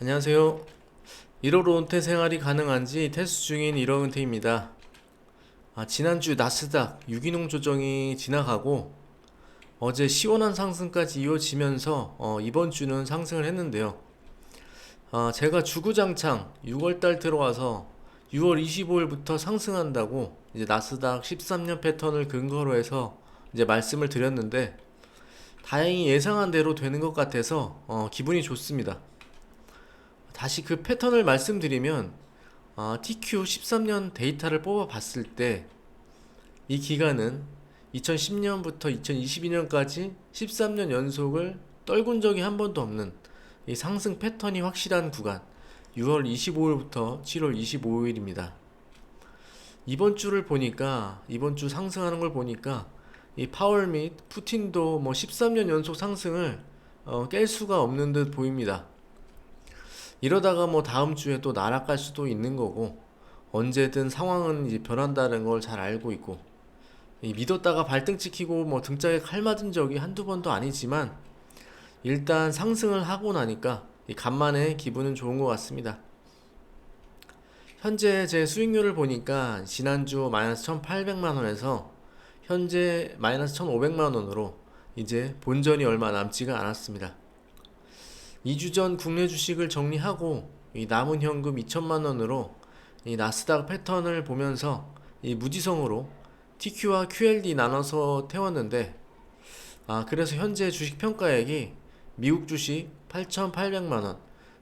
안녕하세요. 1월 은퇴 생활이 가능한지 테스트 중인 1월 은퇴입니다. 아, 지난주 나스닥 유기농 조정이 지나가고 어제 시원한 상승까지 이어지면서 어, 이번 주는 상승을 했는데요. 아, 제가 주구장창 6월달 들어와서 6월 25일부터 상승한다고 이제 나스닥 13년 패턴을 근거로 해서 이제 말씀을 드렸는데 다행히 예상한 대로 되는 것 같아서 어, 기분이 좋습니다. 다시 그 패턴을 말씀드리면 아, TQ 13년 데이터를 뽑아 봤을 때 이 기간은 2010년부터 2022년까지 13년 연속을 떨군 적이 한 번도 없는 이 상승 패턴이 확실한 구간 6월 25일부터 7월 25일입니다. 이번 주를 보니까 이번 주 상승하는 걸 보니까 이 파월 및 푸틴도 뭐 13년 연속 상승을 어, 깰 수가 없는 듯 보입니다. 이러다가 뭐 다음 주에 또 날아갈 수도 있는 거고 언제든 상황은 이제 변한다는 걸 잘 알고 있고 이 믿었다가 발등 찍히고 뭐 등짝에 칼 맞은 적이 한두 번도 아니지만 일단 상승을 하고 나니까 이 간만에 기분은 좋은 것 같습니다. 현재 제 수익률을 보니까 지난주 마이너스 1,800만 원에서 현재 마이너스 1,500만 원으로 이제 본전이 얼마 남지가 않았습니다. 2주 전 국내 주식을 정리하고 이 남은 현금 2천만 원으로 이 나스닥 패턴을 보면서 이 무지성으로 TQ와 QLD 나눠서 태웠는데 아 그래서 현재 주식 평가액이 미국 주식 8,800만 원,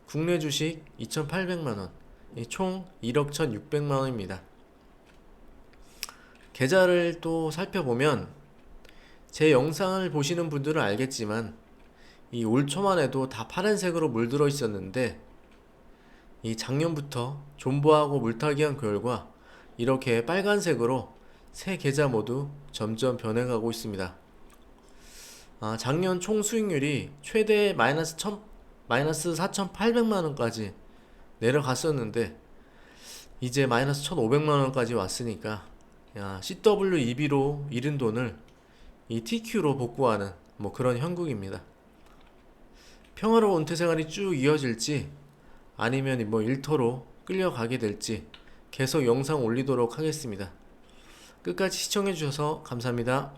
국내 주식 2,800만 원, 이총 1억 1,600만 원입니다. 계좌를 또 살펴보면 제 영상을 보시는 분들은 알겠지만 이 올 초만 해도 다 파란색으로 물들어 있었는데 이 작년부터 존버하고 물타기한 결과 이렇게 빨간색으로 세 계좌 모두 점점 변해가고 있습니다. 아, 작년 총 수익률이 최대 마이너스 천 마이너스 4,800만 원까지 내려갔었는데 이제 마이너스 1,500만 원까지 왔으니까 야, CWEB로 잃은 돈을 이 TQ로 복구하는 뭐 그런 형국입니다. 평화로운 은퇴 생활이 쭉 이어질지 아니면 뭐 일터로 끌려가게 될지 계속 영상 올리도록 하겠습니다. 끝까지 시청해 주셔서 감사합니다.